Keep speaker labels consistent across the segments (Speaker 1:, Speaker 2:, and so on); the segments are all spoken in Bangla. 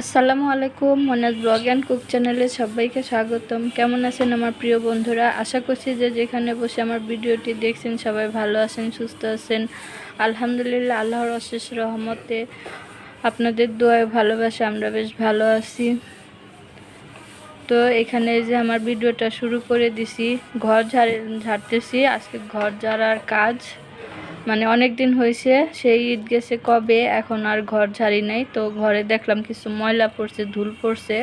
Speaker 1: আসসালামু আলাইকুম, মনাজ ব্লগ অ্যান্ড কুক চ্যানেলে সবাইকে স্বাগতম। কেমন আছেন আমার প্রিয় বন্ধুরা? আশা করছি যে যেখানে বসে আমার ভিডিওটি দেখছেন সবাই ভালো আছেন, সুস্থ আছেন। আলহামদুলিল্লাহ, আল্লাহর অশেষ রহমতে আপনাদের দোয়ায় ভালোবাসা আমরা বেশ ভালো আছি। তো এখানে যে আমার ভিডিওটা শুরু করে দিছি, ঘর ঝাড়ে ঝাড়তেছি আজকে ঘর ঝাড়ার কাজ মানে অনেক দিন হয়েছে, সেই ঈদ গেছে কবে, এখন আর ঘর ঝাড়ি নাই। তো ঘরে দেখলাম কিছু ময়লা পড়ছে, ধুল পড়ছে।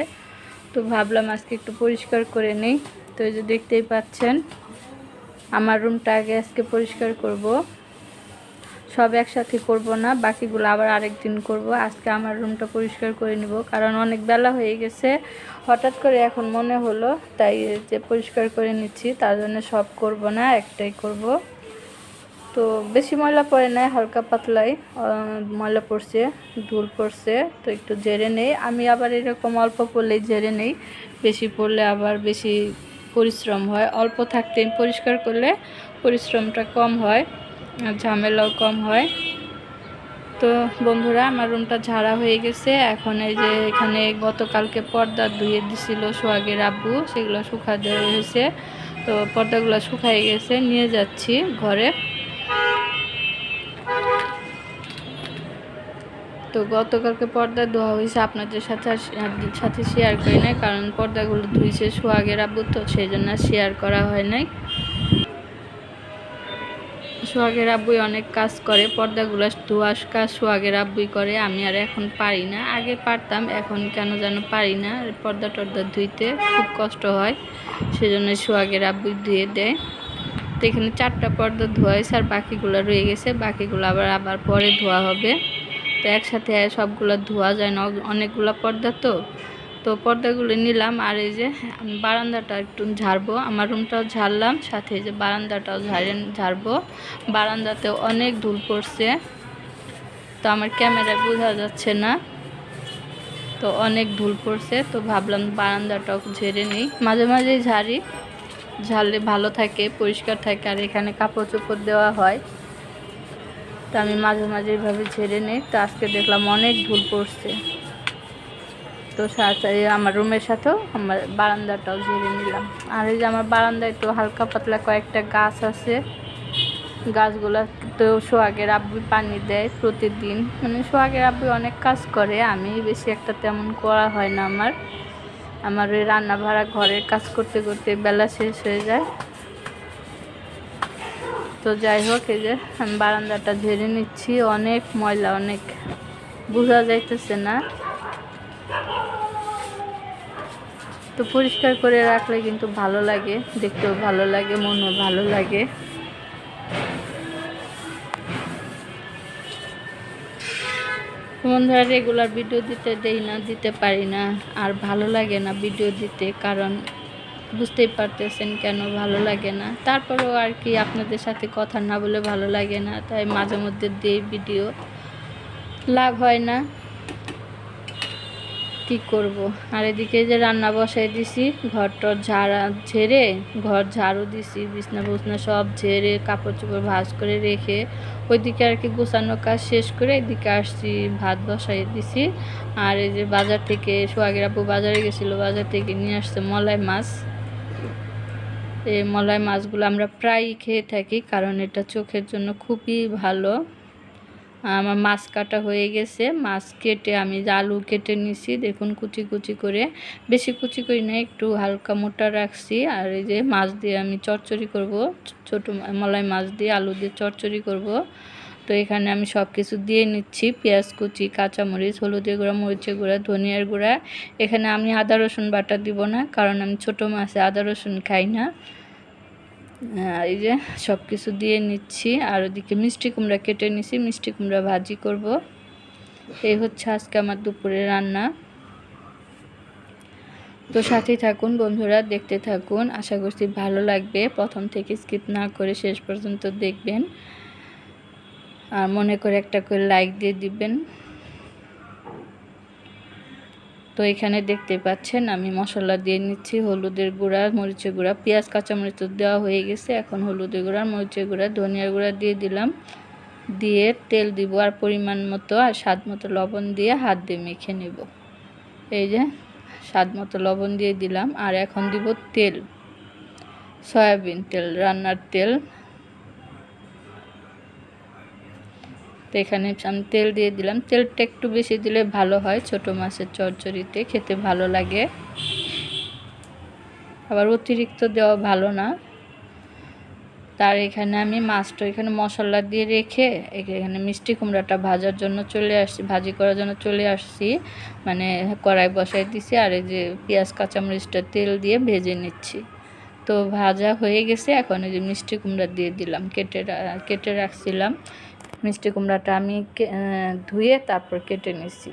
Speaker 1: তো ভাবলাম আজকে একটু পরিষ্কার করে নেই। তো এই যে দেখতেই পাচ্ছেন, আমার রুমটা আগে আজকে পরিষ্কার করব। সব একসাথে করব না, বাকিগুলো আবার আরেক দিন করব। আজকে আমার রুমটা পরিষ্কার করে নিব, কারণ অনেক বেলা হয়ে গেছে। হঠাৎ করে এখন মনে হলো, তাই যে পরিষ্কার করে নিচ্ছি, তার জন্য সব করব না, একটাই করব। তো বেশি ময়লা পড়ে নাই, হালকা পাতলাই ময়লা পড়ছে, ধুল পড়ছে, তো একটু জেরে নেই। আমি আবার এরকম অল্প পড়লেই জেরে নেই, বেশি পড়লে আবার বেশি পরিশ্রম হয়। অল্প থাকতে পরিষ্কার করলে পরিশ্রমটা কম হয় ঝামেলাও কম হয়। তো বন্ধুরা, আমার রুমটা ঝাড়া হয়ে গেছে। এখন এই যে এখানে গতকালকে পর্দা ধুয়ে দিছিল সোহাগের আব্বু, সেগুলো শুকা দেওয়া হয়েছে। তো পর্দাগুলো শুকাই গেছে, নিয়ে যাচ্ছি ঘরে। তো গতকালকে পর্দা ধোয়া হয়েছে আপনাদের সাথে সাথে শেয়ার করি নাই, কারণ পর্দাগুলো ধুইছে সোহাগের আব্বু, তো সেই জন্য শেয়ার করা হয় নাই। সোহাগের আব্বুই অনেক কাজ করে, পর্দাগুলো ধোয়ার কাজ সোহাগের আব্বুই করে, আমি আর এখন পারি না। আগে পারতাম, এখন কেন যেন পারি না, পর্দা টর্দা ধুইতে খুব কষ্ট হয়, সেজন্য সোহাগের আব্বুই ধুয়ে দেয়। তো এখানে চারটা পর্দা ধোয়া হয়েছে, আর বাকিগুলো রয়ে গেছে, বাকিগুলো আবার আবার পরে ধোয়া হবে। তো একসাথে সবগুলো ধোয়া যায় না। অনেকগুলো পর্দা তো। তো পর্দাগুলো নিলাম আর এই যে বারান্দাটা একটু ঝাড়বো। আমার রুমটাও ঝাড়লাম, সাথে যে বারান্দাটাও ঝাড়ে, ঝাড়বো। বারান্দাতে অনেক ধুল পড়ছে। তো আমার ক্যামেরায় বোঝা যাচ্ছে না। তো অনেক ধুল পড়ছে। তো ভাবলাম বারান্দাটাও ঝেড়ে নিই। মাঝে মাঝেই ঝাড়ি। ঝাড়লে ভালো থাকে, পরিষ্কার থাকে। আর এখানে কাপড় চোপড় দেওয়া হয়। তো আমি মাঝে মাঝে এইভাবে ছেড়ে নিই। তো আজকে দেখলাম অনেক ভুল পড়ছে তো আমার রুমের সাথেও আমার বারান্দাটাও ঝেড়ে নিলাম। আর এই যে আমার বারান্দায় তো হালকা পাতলা কয়েকটা গাছ আছে। গাছগুলো তো সোহাগের আব্বু পানি দেয় প্রতিদিন। মানে সোহাগের আব্বু অনেক কাজ করে, আমি বেশি একটা তেমন করা হয় না আমার। আমার ওই রান্না ভাড়া ঘরের কাজ করতে করতে বেলা শেষ হয়ে যায়। তো যাই হোক, এই যে আমি বারান্দাটা ঝেড়ে নিচ্ছি। অনেক ময়লা, অনেক। বোঝা যাইতেছে না। তো পরিষ্কার করে রাখলে কিন্তু ভালো লাগে, দেখতেও ভালো লাগে, মনও ভালো লাগে। বন্ধুরা রেগুলার ভিডিও দিতে দেই না, দিতে পারি না। আর ভালো লাগে না ভিডিও দিতে, কারণ বুঝতেই পারতেছেন কেন ভালো লাগে না। তারপরেও আর কি আপনাদের সাথে কথা না বলে ভালো লাগে না, তাই মাঝে মধ্যে দিই ভিডিও লাভ হয় না। কি করব? আর এদিকে যে রান্না বসাই দিছি, ঘরটর ঝাড়া ঝেড়ে, ঘর ঝাড়ু দিছি বিছনা বুছনা সব ঝেড়ে কাপড় চোপড় ভাজ করে রেখে, ওইদিকে আর কি গোছানো কাজ শেষ করে এদিকে আসছি, ভাত বসাই দিছি। আর এই যে বাজার থেকে সোয়াগের আপু বাজারে গেছিল, বাজার থেকে নিয়ে আসছে মলাই মাছ। এই মলাই মাছগুলো আমরা প্রায়ই খেয়ে থাকি, কারণ এটা চোখের জন্য খুবই ভালো। আমার মাছ কাটা হয়ে গেছে, মাছ কেটে আমি আলু কেটে নিছি, দেখুন কুচি কুচি করে। বেশি কুচি করি না, একটু হালকা মোটা রাখছি, আর এই যে মাছ দিয়ে আমি চচ্চড়ি করব, ছোট মলাই মাছ দিয়ে আলু দিয়ে চচ্চড়ি করব। তো এখানে আমি সব কিছু দিয়ে নিচ্ছি। পেঁয়াজ কুচি, কাঁচামরিচ, হলুদের গুঁড়া, মরিচের গুঁড়া, ধনিয়ার গুঁড়া। এখানে আমি আদা, রসুন বাটা দিব না, কারণ আমি ছোটো মাছে আদা, রসুন খাই না। এই যে সব কিছু দিয়ে নিচ্ছি। আর ওদিকে মিষ্টি কুমড়া কেটে নিছি। মিষ্টি কুমড়া ভাজি করব। এই হচ্ছে আজকে আমার দুপুরে রান্না। তো সাথেই থাকুন বন্ধুরা, দেখতে থাকুন। আশা করছি ভালো লাগবে। প্রথম থেকে স্কিপ না করে শেষ পর্যন্ত দেখবেন। আর মনে করে একটা করে লাইক দিয়ে দিবেন। তো এখানে দেখতে পাচ্ছেন, আমি মশলা দিয়ে নিচ্ছি হলুদের গুঁড়া, মরিচের গুঁড়া, পেঁয়াজ, কাঁচামরিচ দেওয়া হয়ে গেছে। এখন হলুদের গুঁড়া, মরিচের গুঁড়া, ধনিয়ার গুঁড়া দিয়ে দিলাম। দিয়ে তেল দিব আর পরিমাণ মতো আর স্বাদ মতো লবণ দিয়ে হাত দিয়ে মেখে নেব। এই যে, স্বাদ মতো লবণ দিয়ে দিলাম। আর এখন দিব তেল, সয়াবিন তেল, রান্নার তেল। তো এখানে আমি তেল দিয়ে দিলাম। তেলটা একটু বেশি দিলে ভালো হয়। ছোট মাছের চচ্চড়িতে খেতে ভালো লাগে। আবার অতিরিক্ত দেওয়া ভালো না। তার এখানে আমি মাছটা এখানে মশলা দিয়ে রেখে এখানে মিষ্টি কুমড়াটা ভাজার জন্য চলে আসছি, ভাজি করার জন্য চলে আসছি। মানে কড়াই বসাই দিছি আর এই যে পেঁয়াজ, কাঁচামরিচটা তেল দিয়ে ভেজে নিচ্ছি। তো ভাজা হয়ে গেছে। এখন এই যে মিষ্টি কুমড়া দিয়ে দিলাম। কেটে কেটে রাখছিলাম। মিষ্টি কুমড়াটা আমি ধুয়ে তারপর কেটে নিছি।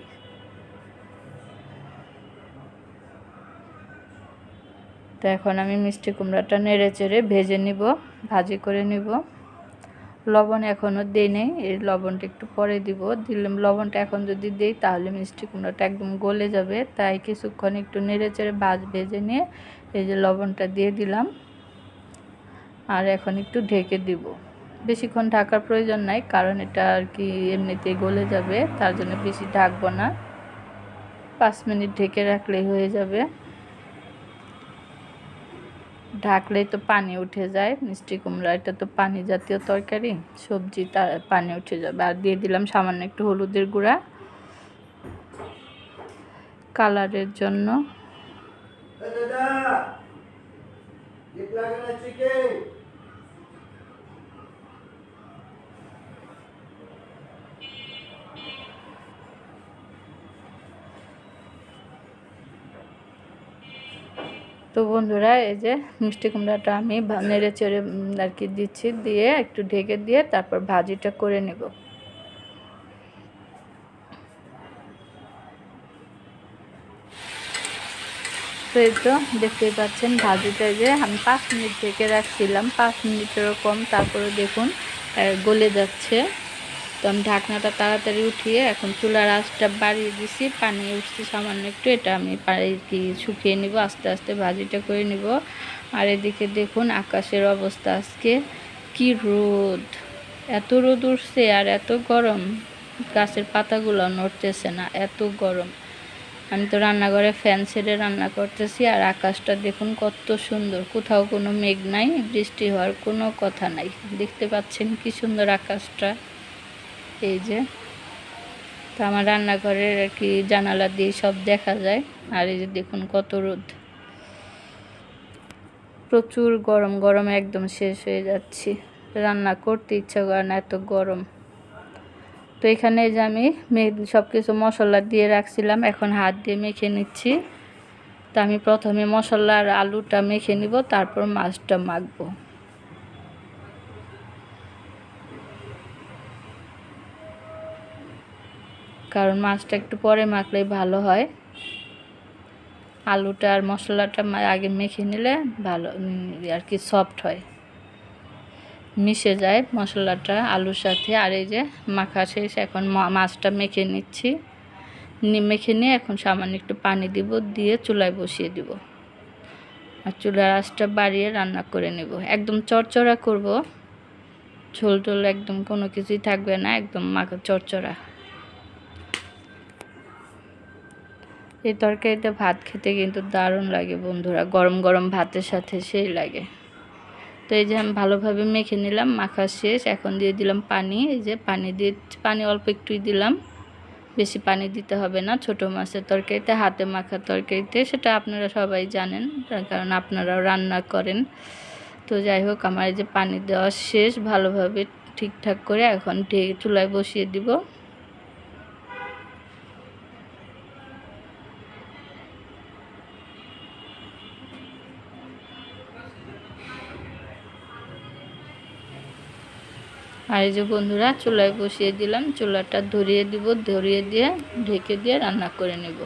Speaker 1: তো এখন আমি মিষ্টি কুমড়াটা নেড়ে চেড়ে ভেজে নিব, ভাজি করে নিব। লবণ এখনও দিই নেই, এই লবণটা একটু পরে দিব। দিলাম, লবণটা এখন যদি দিই তাহলে মিষ্টি কুমড়াটা একদম গলে যাবে। তাই কিছুক্ষণ একটু নেড়ে চেড়ে ভাজ, ভেজে নিয়ে এই যে লবণটা দিয়ে দিলাম। আর এখন একটু ঢেকে দিব। বেশিক্ষণ ঢাকার প্রয়োজন নাই, কারণ এটা আর কি এমনিতেই গলে যাবে, তার জন্য বেশি ঢাকবো না। পাঁচ মিনিট ঢেকে রাখলেই হয়ে যাবে। ঢাকলেই তো পানি উঠে যায়, মিষ্টি কুমড়া, এটা তো পানি জাতীয় তরকারি, সবজি তার পানি উঠে যাবে। আর দিয়ে দিলাম সামান্য একটু হলুদের গুঁড়া। কালারের জন্য। তো বন্ধুরা, এই যে মিষ্টি কুমড়াটা আমি নেড়ে চেড়ে আর কি দিচ্ছি, দিয়ে একটু ঢেকে দিয়ে তারপর ভাজিটা করে নেব। তো এই তো দেখতেই পাচ্ছেন ভাজিটা যে আমি পাঁচ মিনিট ঢেকে রাখছিলাম, পাঁচ মিনিটেরও কম, তারপরে দেখুন গলে যাচ্ছে। তো আমি ঢাকনাটা তাড়াতাড়ি উঠিয়ে এখন চুলার আঁচটা বাড়িয়ে দিছি। পানি উঠছে সামান্য একটু, এটা আমি পানি কি শুকিয়ে নিব, আস্তে আস্তে ভাজিটা করে নিব। আর এদিকে দেখুন আকাশের অবস্থা আজকে কি রোদ! এত রোদ উঠছে আর এত গরম, গাছের পাতাগুলো নড়তেছে না, এত গরম। আমি তো রান্নাঘরে ফ্যান ছেড়ে রান্না করতেছি আর আকাশটা দেখুন কত সুন্দর, কোথাও কোনো মেঘ নাই, বৃষ্টি হওয়ার কোনো কথা নাই। দেখতে পাচ্ছেন কি সুন্দর আকাশটা। এই যে, তো আমার রান্নাঘরের আর কি জানালা দিয়ে সব দেখা যায়। আর এই যে দেখুন কত রোদ। প্রচুর গরম গরম একদম শেষ হয়ে যাচ্ছি। রান্না করতে ইচ্ছা করে না, এত গরম। তো এখানে যে আমি সব কিছু মশলা দিয়ে রাখছিলাম, এখন হাত দিয়ে মেখে নিচ্ছি। তো আমি প্রথমে মশলার আলুটা মেখে নিব, তারপর মাছটা মাখবো। কারণ মাছটা একটু পরে মাখলেই ভালো হয়। আলুটা আর মশলাটা আগে মেখে নিলে ভালো আর কি সফট হয়। মিশে যায় মশলাটা, আলুর সাথে। আর এই যে মাখা শেষ, এখন মাছটা মেখে নিচ্ছি। মেখে নিয়ে এখন সামান্য একটু পানি দিব, দিয়ে চুলায় বসিয়ে দিব। আর চুলার আঁচটা বাড়িয়ে রান্না করে নেব। একদম চরচড়া করব। ঝোল টোল একদম কোনো কিছুই থাকবে না, একদম মাখা চরচড়া এই তরকারিটা ভাত খেতে কিন্তু দারুণ লাগে বন্ধুরা। গরম গরম ভাতের সাথে সেই লাগে। তো এই যে আমি ভালোভাবে মেখে নিলাম, মাখা শেষ। এখন দিয়ে দিলাম পানি। এই যে পানি দিয়ে, পানি অল্প একটুই দিলাম। বেশি পানি দিতে হবে না। ছোট মাছের তরকারিতে, হাতে মাখা তরকারিতে, সেটা আপনারা সবাই জানেন, কারণ আপনারাও রান্না করেন। তো যাই হোক, আমার এই যে পানি দেওয়া শেষ। ভালোভাবে ঠিকঠাক করে এখন চুলায় বসিয়ে দিব। আর এই যে বন্ধুরা, চুলায় বসিয়ে দিলাম। চুলাটা ধরিয়ে দিব, ধরিয়ে দিয়ে ঢেকে দিয়ে রান্না করে নেব।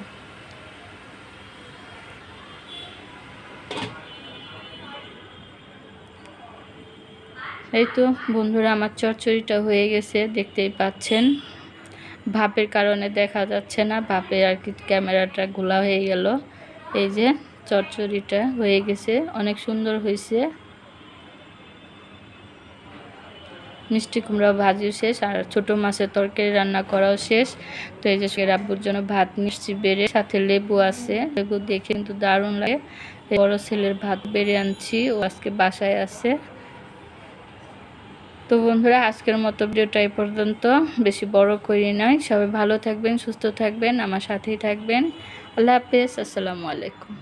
Speaker 1: এই তো বন্ধুরা, আমার চচ্চড়িটা হয়ে গেছে, দেখতেই পাচ্ছেন। ভাপের কারণে দেখা যাচ্ছে না, ভাপে আর কি ক্যামেরাটা ঘোলা হয়ে গেল। এই যে চচ্চড়িটা হয়ে গেছে, অনেক সুন্দর হয়েছে। মিষ্টি কুমড়া ভাজিও শেষ, আর ছোট মাছের তরকারি রান্না করাও শেষ। তো এই যে রাব্বুর জন্য ভাত, মিষ্টি বেড়ে, সাথে লেবু আছে। লেবু দেখে কিন্তু দারুণ লাগে। বড় ছেলের ভাত বেড়ে আনছি, ও আজকে বাসায় আছে। তো বন্ধুরা, আজকের মতো ভিডিওটা এই পর্যন্ত। বেশি বড় করি নয় সবাই ভালো থাকবেন, সুস্থ থাকবেন, আমার সাথেই থাকবেন। আল্লাহ হাফেজ, আসসালামু আলাইকুম।